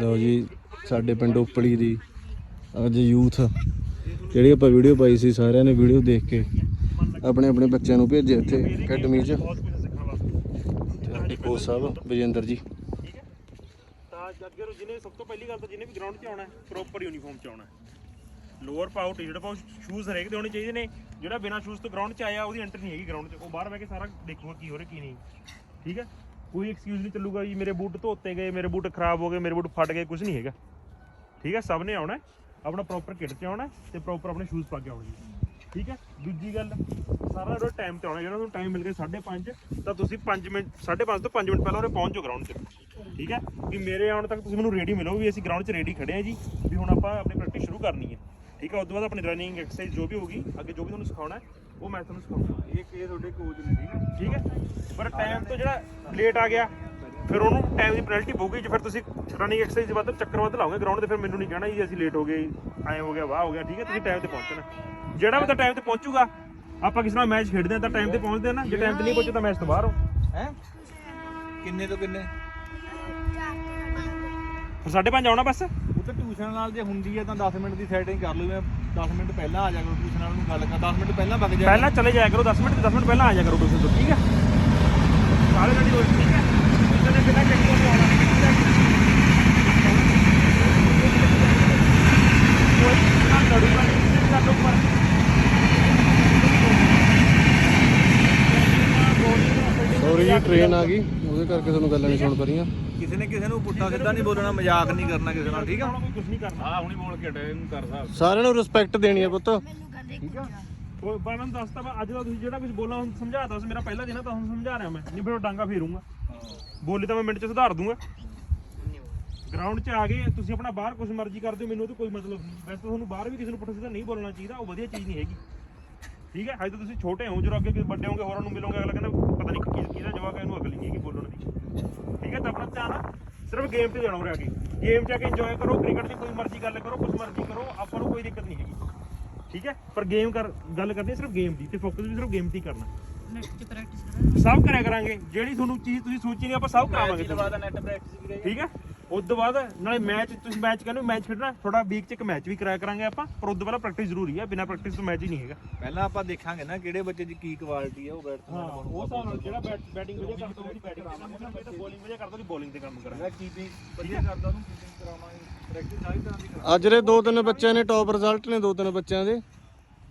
ਲਓ ਜੀ, ਸਾਡੇ ਪਿੰਡ ਉਪਲੀ ਦੀ ਅੱਜ ਯੂਥ, ਜਿਹੜੀ ਆਪਾਂ ਵੀਡੀਓ ਪਾਈ ਸੀ, ਸਾਰਿਆਂ ਨੇ ਵੀਡੀਓ ਦੇਖ ਕੇ ਆਪਣੇ ਆਪਣੇ ਬੱਚਿਆਂ ਨੂੰ ਭੇਜਿਆ ਇੱਥੇ ਅਕੈਡਮੀ 'ਚ। ਕੋਚ ਸਾਹਿਬ, ਵਿਜੇਂਦਰ ਜੀ। ਤਾਂ ਅੱਗੇ ਜਿਹਨੇ ਸਭ ਤੋਂ ਪਹਿਲੀ ਗੱਲ ਤਾਂ ਜਿਹਨੇ ਵੀ ਗਰਾਊਂਡ 'ਚ ਆਉਣਾ ਪ੍ਰੋਪਰ ਯੂਨੀਫਾਰਮ 'ਚ ਆਉਣਾ ਲੋਅਰ ਪਾਓ ਟੀ-ਸ਼ਰਟ ਪਾਓ ਸ਼ੂਜ਼ ਹਰੇਕ ਦੇ ਹੋਣੇ ਚਾਹੀਦੇ ਨੇ। ਜਿਹੜਾ ਬਿਨਾਂ ਸ਼ੂਜ਼ ਤੋਂ ਗਰਾਊਂਡ 'ਚ ਆਇਆ, ਉਹਦੀ ਐਂਟਰ ਨਹੀਂ ਹੈਗੀ ਗਰਾਊਂਡ 'ਚ। ਉਹ ਬਾਹਰ ਬਹਿ ਕੇ ਸਾਰਾ ਦੇਖੂਗਾ ਕੀ ਹੋ ਰਿਹਾ, ਕੀ ਨਹੀਂ। ਠੀਕ ਹੈ? ਕੋਈ ਐਕਸਕਿਊਜ਼ ਨਹੀਂ ਚੱਲੂਗਾ ਜੀ, ਮੇਰੇ ਬੂਟ ਧੋਤੇ ਗਏ, ਮੇਰੇ ਬੂਟ ਖਰਾਬ ਹੋ ਗਏ, ਮੇਰੇ ਬੂਟ ਫਟ ਗਏ ਕੁਝ ਨਹੀਂ ਹੈਗਾ। ਠੀਕ ਹੈ, ਸਭ ਨੇ ਆਉਣਾ ਆਪਣਾ ਪ੍ਰੋਪਰ ਕਿੱਟ 'ਚ ਆਉਣਾ ਹੈ ਤੇ ਪ੍ਰੋਪਰ ਆਪਣੇ ਸ਼ੂਜ਼ ਪਾ ਕੇ ਆਉਣਾ ਜੀ ਠੀਕ ਹੈ, ਦੂਜੀ ਗੱਲ, ਸਾਰਾ ਰੋ ਟਾਈਮ ਤੇ ਆਉਣਾ ਜਿਹੜਾ ਤੁਹਾਨੂੰ ਟਾਈਮ ਮਿਲ ਗਿਆ 5:30 ਤਾਂ ਤੁਸੀਂ 5 ਮਿੰਟ 5:30 ਤੋਂ 5 ਮਿੰਟ ਪਹਿਲਾਂ ਉਰੇ ਪਹੁੰਚ ਜਾਓ ਗਰਾਊਂਡ 'ਚ ਠੀਕ ਹੈ, ਵੀ ਮੇਰੇ ਆਉਣ ਤੱਕ ਤੁਸੀਂ ਮੈਨੂੰ ਰੈਡੀ ਮਿਲੋ ਵੀ ਅਸੀਂ ਗਰਾਊਂਡ 'ਚ ਰੈਡੀ ਖੜੇ ਆ ਜੀ, ਵੀ ਹੁਣ ਆਪਾਂ ਆਪਣੀ ਪ੍ਰੈਕਟਿਸ ਸ਼ੁਰੂ ਕਰਨੀ ਹੈ। ਠੀਕ ਹੈ ਉਸ ਤੋਂ ਬਾਅਦ ਆਪਣੀ ਰਨਿੰਗ ਐਕਸਰਸਾਈਜ਼ ਜੋ ਵੀ ਹੋਗੀ ਅੱਗੇ ਜੋ ਵੀ ਤੁਹਾਨੂੰ ਸਿਖਾਉਣਾ ਹੈ ਉਹ ਮੈਂ ਤੁਹਾਨੂੰ ਸਿਖਾਉਂਗਾ ਇਹ ਇਹ ਤੁਹਾਡੇ ਕੋਚ ਨੇ ਠੀਕ ਹੈ ਠੀਕ ਹੈ? ਪਰ ਟਾਈਮ ਤੋਂ ਜਿਹੜਾ ਲੇਟ ਆ ਗਿਆ ਫਿਰ ਉਹਨੂੰ ਟਾਈਮ ਦੀ ਪੈਨਲਟੀ ਪਊਗੀ ਜੇ ਫਿਰ ਤੁਸੀਂ ਰਨਿੰਗ ਐਕਸਰਸਾਈਜ਼ ਵੱਧ ਚੱਕਰ ਵੱਧ ਲਾਓਗੇ ਗਰਾਊਂਡ ਤੇ ਫਿਰ ਮੈਨੂੰ ਨਹੀਂ ਕਹਿਣਾ ਜੀ ਅਸੀਂ ਲੇਟ ਹੋ ਗਏ ਐਂ ਹੋ ਗਿਆ ਵਾਹ ਹੋ ਗਿਆ ਠੀਕ ਹੈ? ਤੁਸੀਂ ਟਾਈਮ ਤੇ ਪਹੁੰਚਣਾ। ਜਿਹੜਾ ਬੰਦਾ ਟਾਈਮ ਤੇ ਪਹੁੰਚੂਗਾ ਆਪਾਂ ਕਿਸੇ ਨਾਲ ਮੈਚ ਖੇਡਦੇ ਆ ਤਾਂ ਟਾਈਮ ਤੇ ਪਹੁੰਚਦੇ ਆ ਨਾ ਜੇ ਟਾਈਮ ਤੇ ਨਹੀਂ ਪਹੁੰਚੇ ਤਾਂ ਮੈਚ ਤੋਂ ਬਾਹਰ ਹੋ ਹੈ? ਕਿੰਨੇ ਤੋਂ ਕਿੰਨੇ? ਫਿਰ ਸਾਢੇ ਪੰਜ ਆਉਣਾ ਬਸ? ਤਾਂ ਟਿਊਸ਼ਨ ਨਾਲ ਜੇ ਹੁੰਦੀ ਹੈ ਤਾਂ 10 ਮਿੰਟ ਦੀ ਸੈਟਿੰਗ ਕਰ ਲਓ ਮੈਂ 10 ਮਿੰਟ ਪਹਿਲਾਂ ਆ ਜਾ ਕਰੋ ਟਿਊਸ਼ਨ ਨਾਲ ਨੂੰ ਗੱਲ ਕਰ 10 ਮਿੰਟ ਪਹਿਲਾਂ ਵਗ ਜਾ ਪਹਿਲਾਂ ਚਲੇ ਜਾਇਆ ਕਰੋ 10 ਮਿੰਟ ਤੇ 10 ਮਿੰਟ ਪਹਿਲਾਂ ਆ ਜਾਇਆ ਕਰੋ ਤੁਸੀਂ ਤੋਂ ਠੀਕ ਹੈ ਸਾਰੇ ਗੱਡੀ ਹੋਈ ਠੀਕ ਹੈ ਕਿਸੇ ਨੇ ਬਿਨਾਂ ਚੈੱਕ ਤੋਂ ਆਉਣਾ ਕੋਈ ਨਾ ਲੜੂਗਾ ਨਹੀਂ ਨਾਲ ਲੋਕ ਪਰ ਸੌਰੀ ਜੀ ਟ੍ਰੇਨ ਆ ਗਈ ਉਹਦੇ ਕਰਕੇ ਤੁਹਾਨੂੰ ਗੱਲਾਂ ਨਹੀਂ ਸੁਣ ਪਰੀਆਂ ਕਿਸੇ ਨੇ ਕਿਸੇ ਨੂੰ ਪੁੱਠਾ ਸਿੱਧਾ ਨਹੀਂ ਬੋਲਣਾ ਮਜ਼ਾਕ ਨਹੀਂ ਕਰਨਾ ਕਿਸੇ ਨਾਲ ਠੀਕ ਆ? ਕੋਈ ਕੁਝ ਨਹੀਂ ਕਰਨਾ। ਹਾਂ ਹੁਣੀ ਬੋਲ ਕੇ ਡੇ ਨੂੰ ਕਰ ਸਾਹਿਬ ਸਾਰਿਆਂ ਨੂੰ ਰਿਸਪੈਕਟ ਦੇਣੀ ਹੈ ਪੁੱਤ। ਠੀਕ ਆ? ਕੋਈ ਪਰ ਮੈਨੂੰ ਦੱਸਤਾ ਮੈਂ ਅੱਜ ਦਾ ਤੁਸੀਂ ਜਿਹੜਾ ਕੁਝ ਬੋਲਣਾ ਹੁਣ ਸਮਝਾਤਾ ਸੀ ਮੇਰਾ ਪਹਿਲਾ ਦਿਨ ਆ ਤਾਂ ਹੁਣ ਸਮਝਾ ਰਿਹਾ ਮੈਂ। ਨਹੀਂ ਫਿਰ ਉਹ ਡਾਂਗਾ ਫੇਰੂੰਗਾ। ਬੋਲੀ ਤਾਂ ਮੈਂ ਮਿੰਟ ਚ ਸੁਧਾਰ ਦੂੰਗਾ। ਗਰਾਊਂਡ 'ਚ ਆ ਗਏ ਤੁਸੀਂ ਆਪਣਾ ਬਾਹਰ ਕੁਝ ਮਰਜ਼ੀ ਕਰਦੇ ਹੋ ਮੈਨੂੰ ਉਹ ਤੋਂ ਕੋਈ ਮਤਲਬ ਨਹੀਂ। ਵੈਸੇ ਤਾਂ ਤੁਹਾਨੂੰ ਬਾਹਰ ਵੀ ਕਿਸੇ ਨੂੰ ਪੁੱਠਾ ਸਿੱਧਾ ਨਹੀਂ ਬੋਲਣਾ ਚਾਹੀਦਾ ਉਹ ਵਧੀਆ ਚੀਜ਼ ਨਹੀਂ ਹੈਗੀ। ਠੀਕ ਹੈ ਹਜੇ ਤਾਂ ਤੁਸੀਂ ਛੋਟੇ ਹੋ ਜਦੋਂ ਅੱਗੇ ਵੱਡੇ ਹੋਗੇ ਹੋਰਾਂ ਨੂੰ ਮਿਲੋਗੇ ਅਗਲਾ ਕਹਿੰਦਾ ਪਤਾ ਨਹੀਂ ਕੀ ਜਵਾਬ ਹੈ ਇਹਨੂੰ ਅਕਲ ਨਹੀਂ ਹੈਗੀ ਬੋਲਣ ਦੀ। ਠੀਕ ਹੈ ਤਾਂ ਆਪਣਾ ਸਿਰਫ ਗੇਮ ਤੇ ਜਾਣਾ ਉਰੇ ਆ ਕੇ ਗੇਮ 'ਚ ਆ ਕੇ ਇੰਜੋਏ ਕਰੋ ਕ੍ਰਿਕਟ ਦੀ ਕੋਈ ਮਰਜ਼ੀ ਗੱਲ ਕਰੋ ਕੁਝ ਮਰਜ਼ੀ ਕਰੋ, ਆਪਾਂ ਨੂੰ ਕੋਈ ਦਿੱਕਤ ਨਹੀਂ ਹੈਗੀ। ਠੀਕ ਹੈ? ਪਰ ਗੇਮ ਕਰ, ਗੱਲ ਕਰਦੇ ਸਿਰਫ ਗੇਮ ਦੀ ਤੇ ਫੋਕਸ ਵੀ ਸਿਰਫ ਗੇਮ ਤੇ ਹੀ ਕਰਨਾ। ਨੈਟ ਪ੍ਰੈਕਟਿਸ ਕਰਾਂਗੇ। ਸਭ ਕਰਿਆ ਕਰਾਂਗੇ। ਜਿਹੜੀ ਤੁਹਾਨੂੰ ਚੀਜ਼ ਤੁਸੀਂ ਸੋਚੀ ਨਹੀਂ ਆਪਾਂ ਸਭ ਕਰਾਵਾਂਗੇ ਤੁਹਾਨੂੰ। ਨੈਟ ਪ੍ਰੈਕਟਿਸ ਵੀ ਠੀਕ ਹੈ? ਉਸ ਤੋਂ ਬਾਅਦ ਨਾਲੇ ਮੈਚ ਤੁਸੀਂ ਮੈਚ ਕਹਿੰਦੇ ਮੈਚ ਖੇਡਣਾ ਥੋੜਾ ਵੀਕ ਚ ਇੱਕ ਮੈਚ ਵੀ ਕਰਾਇਆ ਕਰਾਂਗੇ ਆਪਾਂ ਪਰ ਉਸ ਤੋਂ ਪਹਿਲਾਂ ਪ੍ਰੈਕਟਿਸ ਜ਼ਰੂਰੀ ਹੈ ਬਿਨਾਂ ਪ੍ਰੈਕਟਿਸ ਤੋਂ ਮੈਚ ਹੀ ਨਹੀਂ ਹੈਗਾ। ਪਹਿਲਾਂ ਆਪਾਂ ਦੇਖਾਂਗੇ ਨਾ ਕਿਹੜੇ ਬੱਚੇ ਦੀ ਕੀ ਕੁਆਲਿਟੀ ਹੈ ਉਹ ਬੈਟ ਉਹ ਹਿਸਾਬ ਨਾਲ ਜਿਹੜਾ ਬੈਟਿੰਗ ਵਧੀਆ ਕਰਦਾ ਉਹਦੀ ਬੈਟਿੰਗ ਕਰਾਂਗੇ ਤੇ ਬੋਲਿੰਗ ਵਧੀਆ ਕਰਦਾ ਉਹਦੀ ਬੋਲਿੰਗ ਤੇ ਕੰਮ ਕਰਾਂਗੇ। ਕੀਪਿੰਗ ਵਧੀਆ ਕਰਦਾ ਉਹਨੂੰ ਕੀਪਿੰਗ ਕਰਾਵਾਂਗੇ। ਪ੍ਰੈਕਟਿਸ ਸਾਰੀ ਤਰ੍ਹਾਂ ਦੀ ਕਰਾਵਾਂਗੇ ਅੱਜ ਦੇ ਦੋ ਤਿੰਨ ਬੱਚਿਆਂ ਨੇ ਟੌਪ ਰਿਜ਼ਲਟ ਨੇ ਦੋ ਤਿੰਨ ਬੱਚਿਆਂ ਦੇ।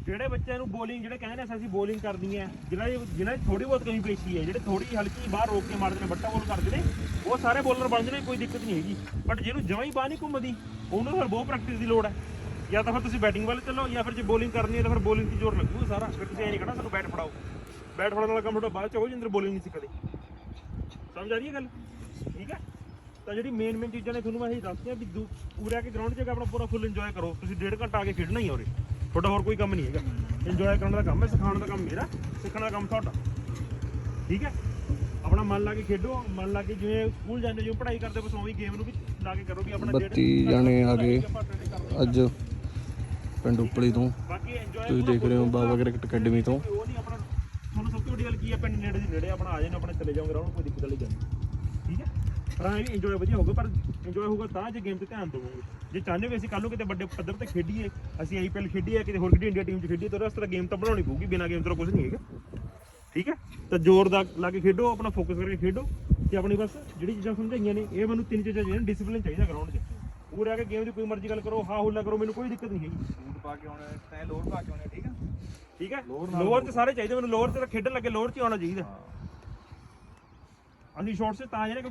ਜਿਹੜੇ ਬੱਚਿਆਂ ਨੂੰ ਬੋਲਿੰਗ ਜਿਹੜੇ ਕਹਿੰਦੇ ਨੇ ਅਸੀਂ ਬੋਲਿੰਗ ਕਰਨੀ ਹੈ, ਜਿਹਨਾਂ ਦੀ ਜਿਹਨਾਂ ਦੀ ਥੋੜੀ ਬਹੁਤ ਕਮੀ ਪੇਸ਼ੀ ਹੈ, ਜਿਹੜੇ ਥੋੜੀ ਹਲਕੀ ਬਾਹਰ ਰੋਕ ਕੇ ਮਾਰਦੇ ਨੇ ਬੱਟਾ ਬੋਲ ਕਰਦੇ ਨੇ, ਉਹ ਸਾਰੇ ਬੋਲਰ ਬਣ ਜਾਣੇ, ਕੋਈ ਦਿੱਕਤ ਨਹੀਂ ਹੈਗੀ। ਬਟ ਜਿਹਨੂੰ ਜਮਾਂ ਹੀ ਬਾਹ ਨਹੀਂ ਘੁੰਮਦੀ, ਉਹਨੂੰ ਫਿਰ ਬਹੁਤ ਪ੍ਰੈਕਟਿਸ ਦੀ ਲੋੜ ਹੈ। ਜਾਂ ਤਾਂ ਫਿਰ ਤੁਸੀਂ ਬੈਟਿੰਗ ਵੱਲ ਚੱਲੋ, ਜਾਂ ਫਿਰ ਜੇ ਬੋਲਿੰਗ ਕਰਨੀ ਹੈ ਤਾਂ ਫਿਰ ਬੋਲਿੰਗ ਤੇ ਜ਼ੋਰ ਲੱਗੂਗਾ ਸਾਰਾ। ਫਿਰ ਤੁਸੀਂ ਐ ਨਹੀਂ ਕਹਣਾ ਸਾਨੂੰ ਬੈਟ ਫੜਾਓ। ਬੈਟ ਫੜਾਉਣ ਵਾਲਾ ਕੰਮ ਤੁਹਾਡਾ ਬਾਅਦ ਚ ਹੋ ਜਿੰਦਰ ਬੋਲਿੰਗ ਨਹੀਂ ਸਿੱਖਦੇ ਸਮਝ ਆ ਰਹੀ ਹੈ ਗੱਲ? ਠੀਕ ਹੈ? ਤਾਂ ਜਿਹੜੀ ਮੇਨ ਮੇਨ ਚੀਜ਼ਾਂ ਨੇ ਤੁਹਾਨੂੰ ਮੈਂ ਇਹ ਦੱਸਤੀਆਂ ਵੀ ਦੂ- ਪੂਰਾ ਕੇ ਗਰਾਊਂਡ 'ਚ ਆਪਣਾ ਪੂਰਾ ਫੁੱਲ ਇੰਜੋਏ ਕਰੋ। ਤੁਸੀਂ ਡੇਢ ਘੰਟਾ ਆ ਕੇ ਖੇਡਣਾ ਹੀ ਆ ਉਰੇ। ਤੁਹਾਡਾ ਹੋਰ ਕੋਈ ਕੰਮ ਨਹੀਂ ਹੈਗਾ। ਇੰਜੋਏ ਕਰਨ ਦਾ ਕੰਮ ਹੈ ਸਿਖਾਉਣ ਦਾ ਕੰਮ ਮੇਰਾ ਸਿੱਖਣ ਦਾ ਕੰਮ ਤੁਹਾਡਾ। ਠੀਕ ਹੈ? ਆਪਣਾ ਮਨ ਲਾ ਕੇ ਖੇਡੋ ਮਨ ਲਾ ਕੇ ਜਿਵੇਂ ਸਕੂਲ ਜਾਂਦੇ ਜਿਵੇਂ ਪੜ੍ਹਾਈ ਕਰਦੇ ਬਸ ਉਵੇਂ ਗੇਮ ਨੂੰ ਵੀ ਲਾ ਕੇ ਕਰੋ ਵੀ ਆਪਣਾ ਡੇਢ 32 ਜਾਣੇ ਆ ਗਏ। ਅੱਜ ਪਿੰਡ ਉਪਲੀ ਤੋਂ। ਤੁਸੀਂ ਦੇਖ ਰਹੇ ਹੋ ਬਾਬਾ ਕ੍ਰਿਕਟ ਅਕੈਡਮੀ ਤੋਂ। ਤੁਹਾਨੂੰ ਸਭ ਤੋਂ ਵੱਡੀ ਗੱਲ ਕੀ ਹੈ ਪਿੰਡ ਨੇੜੇ ਦੀ ਨੇੜੇ ਆਪਣਾ ਆ ਜਾਣਾ ਆਪਣੇ ਚਲੇ ਜਾਓਗੇ ਰਾਉਣ ਕੋਈ ਦਿੱਕਤ ਵਾਲੀ ਗੱਲ ਨਹੀਂ। ਠੀਕ ਹੈ? ਪਰ ਐਂ ਵੀ ਇੰਜੋਏ ਵਧੀਆ ਹੋਊਗਾ ਪਰ ਇੰਜੋਏ ਹੋਊਗਾ ਤਾਂ ਜੇ ਗੇਮ ਤੇ ਧਿਆਨ ਦੇਵੋਗੇ। ਜੇ ਚਾਹੁੰਦੇ ਹੋ ਅਸੀਂ ਕੱਲ ਨੂੰ ਕਿਤੇ ਵੱਡੇ ਪੱਧਰ ਤੇ ਖੇਡੀਏ ਅਸੀਂ ਆਈਪੀਐਲ ਖੇਡੀਏ ਕਿਤੇ ਹੋਰ ਕਿਤੇ ਇੰਡੀਆ ਟੀਮ 'ਚ ਖੇਡੀਏ ਤਾਂ ਉਹਦੇ ਵਾਸਤੇ ਗੇਮ ਤਾਂ ਬਣਾਉਣੀ ਪਊਗੀ ਬਿਨਾਂ ਗੇਮ ਤੋਂ ਕੁਝ ਨਹੀਂ ਹੈਗਾ। ਠੀਕ ਹੈ? ਤਾਂ ਜ਼ੋਰ ਦਾ ਲਾ ਕੇ ਖੇਡੋ ਆਪਣਾ ਫੋਕਸ ਕਰਕੇ ਖੇਡੋ ਤੇ ਆਪਣੀ ਬਸ ਜਿਹੜੀ ਚੀਜ਼ਾਂ ਸਮਝਾਈਆਂ ਨੇ ਇਹ ਮੈਨੂੰ ਤਿੰਨ ਚੀਜ਼ਾਂ ਜਿਹੜੀਆਂ ਡਿਸਪਲਿਨ ਚਾਹੀਦਾ ਗਰਾਊਂਡ 'ਚ। ਪੂਰੇ ਆ ਕੇ ਗੇਮ ਦੀ ਕੋਈ ਮਰਜ਼ੀ ਗੱਲ ਕਰੋ ਹਾਂ ਹੁੱਲਾ ਕਰੋ ਮੈਨੂੰ ਕੋਈ ਦਿੱਕਤ ਨਹੀਂ ਹੈਗੀ। ਸੂਟ ਪਾ ਕੇ ਆਉਣਾ ਤੈਂ ਲੋਡ ਪਾ ਕੇ ਆਉਣਾ ਠੀਕ ਆ ਠੀਕ ਹੈ? ਲੋਅਰ 'ਚ ਸਾਰੇ ਚਾਹੀਦੇ ਮੈਨੂੰ ਲੋਅਰ 'ਚ ਤਾਂ ਖੇਡਣ ਲੱਗੇ ਲੋਅਰ 'ਚ ਆਉਣਾ ਚਾਹੀਦਾ। ਅਸੀਂ ਸ਼ਾਰਟ 'ਚ ਤਾਂ ਜਿਹੜੇ